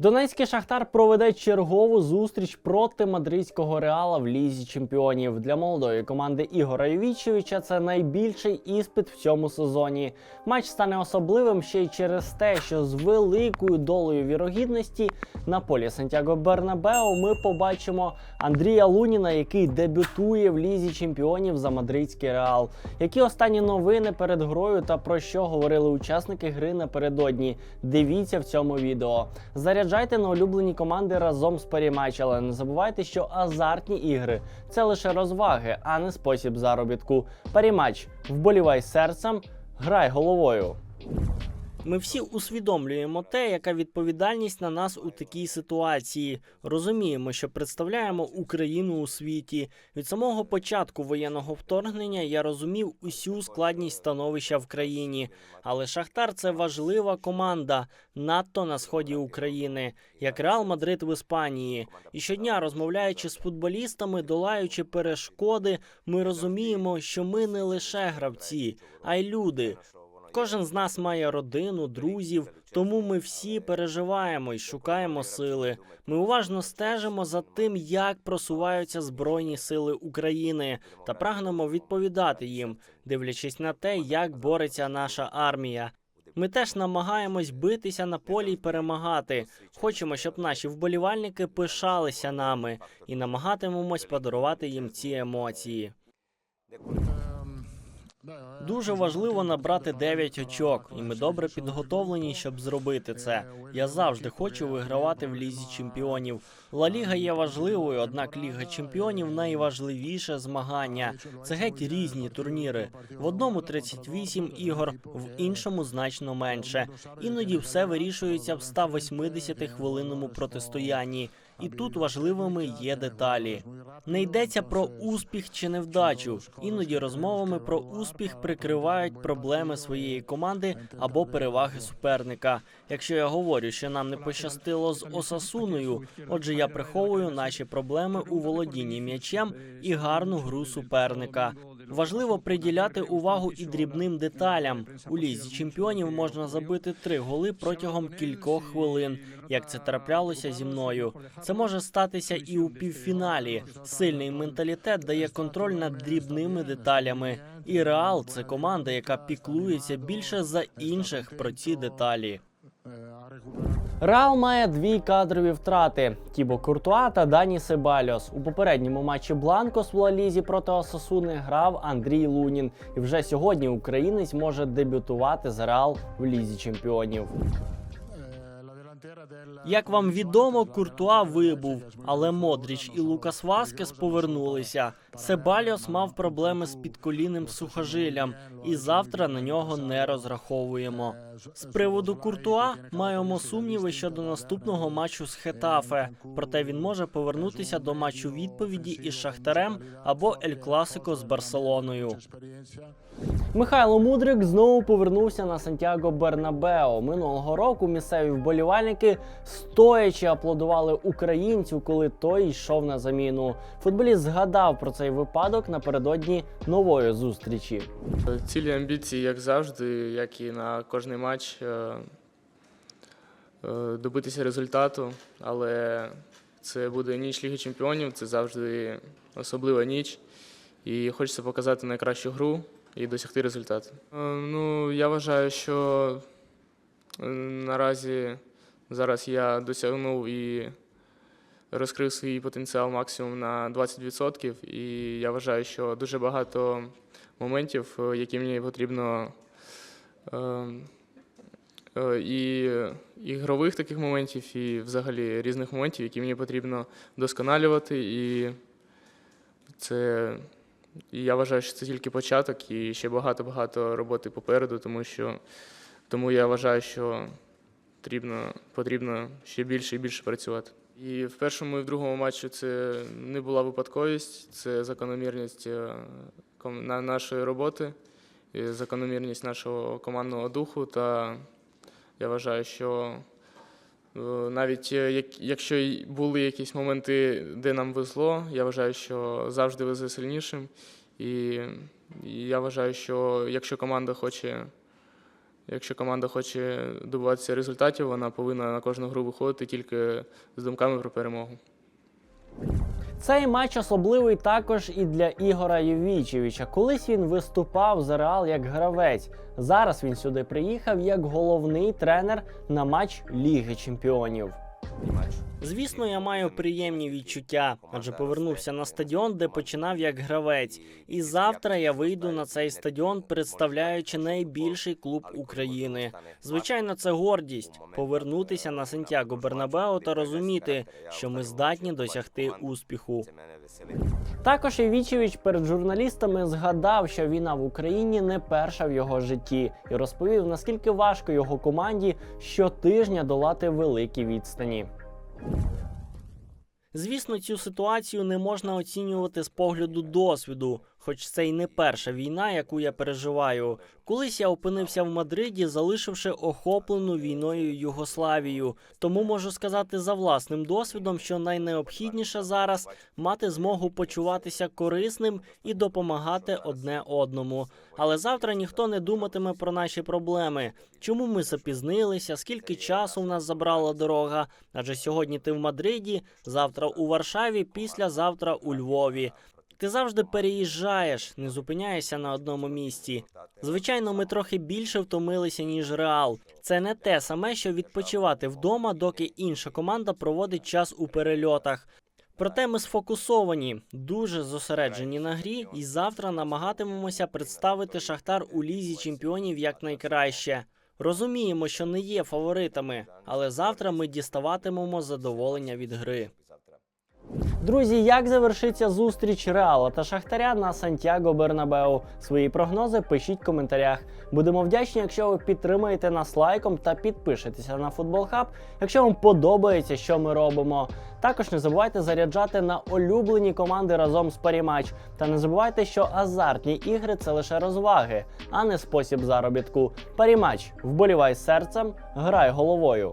Донецький Шахтар проведе чергову зустріч проти мадридського реала в лізі чемпіонів. Для молодої команди Ігора Ювічевича це найбільший іспит в цьому сезоні. Матч стане особливим ще й через те, що з великою долею вірогідності на полі Сантьяго Бернабео ми побачимо Андрія Луніна, який дебютує в лізі чемпіонів за мадридський реал. Які останні новини перед грою та про що говорили учасники гри напередодні? Дивіться в цьому відео. Заряджайте на улюблені команди разом з Паріматч, але не забувайте, що азартні ігри це лише розваги, а не спосіб заробітку. Паріматч, вболівай серцем, грай головою. Ми всі усвідомлюємо те, яка відповідальність на нас у такій ситуації. Розуміємо, що представляємо Україну у світі. Від самого початку воєнного вторгнення я розумів усю складність становища в країні. Але Шахтар це важлива команда, надто на сході України, як Реал Мадрид в Іспанії. І щодня, розмовляючи з футболістами, долаючи перешкоди, ми розуміємо, що ми не лише гравці, а й люди. Кожен з нас має родину, друзів, тому ми всі переживаємо і шукаємо сили. Ми уважно стежимо за тим, як просуваються збройні сили України, та прагнемо відповідати їм, дивлячись на те, як бореться наша армія. Ми теж намагаємось битися на полі й перемагати. Хочемо, щоб наші вболівальники пишалися нами і намагатимемось подарувати їм ці емоції. Дуже важливо набрати 9 очок, і ми добре підготовлені, щоб зробити це. Я завжди хочу вигравати в лізі чемпіонів. Ла Ліга є важливою, однак Ліга чемпіонів найважливіше змагання. Це геть різні турніри. В одному 38 ігор, в іншому значно менше. Іноді все вирішується в 180 хвилинному протистоянні. І тут важливими є деталі. Не йдеться про успіх чи невдачу. Іноді розмовами про успіх прикривають проблеми своєї команди або переваги суперника. Якщо я говорю, що нам не пощастило з Осасуною, отже, я приховую наші проблеми у володінні м'ячем і гарну гру суперника. Важливо приділяти увагу і дрібним деталям. У лізі чемпіонів можна забити три голи протягом кількох хвилин, як це траплялося зі мною. Це може статися і у півфіналі. Сильний менталітет дає контроль над дрібними деталями. І Реал це команда, яка піклується більше за інших про ці деталі. Реал має дві кадрові втрати: Тібо Куртуа та Дані Себальос. У попередньому матчі Бланкос в Лалізі проти Осасуни грав Андрій Лунін. І вже сьогодні українець може дебютувати з Реал в лізі чемпіонів. Як вам відомо, Куртуа вибув, але Модріч і Лукас Васкес повернулися. Себальос мав проблеми з підколінним сухожиллям, і завтра на нього не розраховуємо. З приводу Куртуа маємо сумніви щодо наступного матчу з Хетафе. Проте він може повернутися до матчу відповіді із Шахтарем або Ель Класико з Барселоною. Михайло Мудрик знову повернувся на Сантьяго Бернабео. Минулого року місцеві вболівальники стоячи аплодували українцю, коли той йшов на заміну. Футболіст згадав про цей випадок напередодні нової зустрічі. Цілі амбіції, як завжди, як і на кожний матч, е, е, добитися результату, але це буде ніч Ліги Чемпіонів, це завжди особлива ніч. І хочеться показати найкращу гру і досягти результату. Е, Ну, я вважаю, що наразі зараз я досягнув і розкрив свій потенціал максимум на 20%. І я вважаю, що дуже багато моментів, е, які мені потрібно. е, е, І ігрових таких моментів, і взагалі різних моментів, які мені потрібно вдосконалювати. І це і я вважаю, що це тільки початок, і ще багато-багато роботи попереду, тому що тому я вважаю, що потрібно, потрібно ще більше і більше працювати. І в першому і в другому матчі це не була випадковість, це закономірність е, нашої роботи, закономірність нашого командного духу. Та я вважаю, що е, навіть е, якщо були якісь моменти, де нам везло, я вважаю, що завжди везе сильнішим. І я вважаю, що якщо команда хоче Якщо команда хоче добиватися результатів, вона повинна на кожну гру виходити тільки з думками про перемогу. Цей матч особливий також і для Ігора Євічевича. Колись він виступав за Реал як гравець. Зараз він сюди приїхав як головний тренер на матч Ліги Чемпіонів. Звісно, я маю приємні відчуття, адже повернувся на стадіон, де починав як гравець. І завтра я вийду на цей стадіон, представляючи найбільший клуб України. Звичайно, це гордість повернутися на Сантьяго Бернабео та розуміти, що ми здатні досягти успіху. Також Євічевич перед журналістами згадав, що війна в Україні не перша в його житті, і розповів, наскільки важко його команді щотижня долати великі відстані. Звісно, цю ситуацію не можна оцінювати з погляду досвіду, хоч це й не перша війна, яку я переживаю. Колись я опинився в Мадриді, залишивши охоплену війною Югославію. Тому можу сказати за власним досвідом, що найнеобхідніше зараз мати змогу почуватися корисним і допомагати одне одному. Але завтра ніхто не думатиме про наші проблеми. Чому ми запізнилися? Скільки часу в нас забрала дорога? Адже сьогодні ти в Мадриді, завтра у Варшаві, післязавтра у Львові. Ти завжди переїжджаєш, не зупиняєшся на одному місці. Звичайно, ми трохи більше втомилися, ніж реал. Це не те саме, що відпочивати вдома, доки інша команда проводить час у перельотах. Проте ми сфокусовані, дуже зосереджені на грі, і завтра намагатимемося представити Шахтар у лізі чемпіонів якнайкраще. Розуміємо, що не є фаворитами, але завтра ми діставатимемо задоволення від гри. Друзі, як завершиться зустріч Реала та Шахтаря на Сантьяго Бернабеу? Свої прогнози пишіть в коментарях. Будемо вдячні, якщо ви підтримаєте нас лайком та підпишетеся на Футбол Хаб, якщо вам подобається, що ми робимо. Також не забувайте заряджати на улюблені команди разом з Парімач. Та не забувайте, що азартні ігри це лише розваги, а не спосіб заробітку. Парімач, вболівай серцем, грай головою.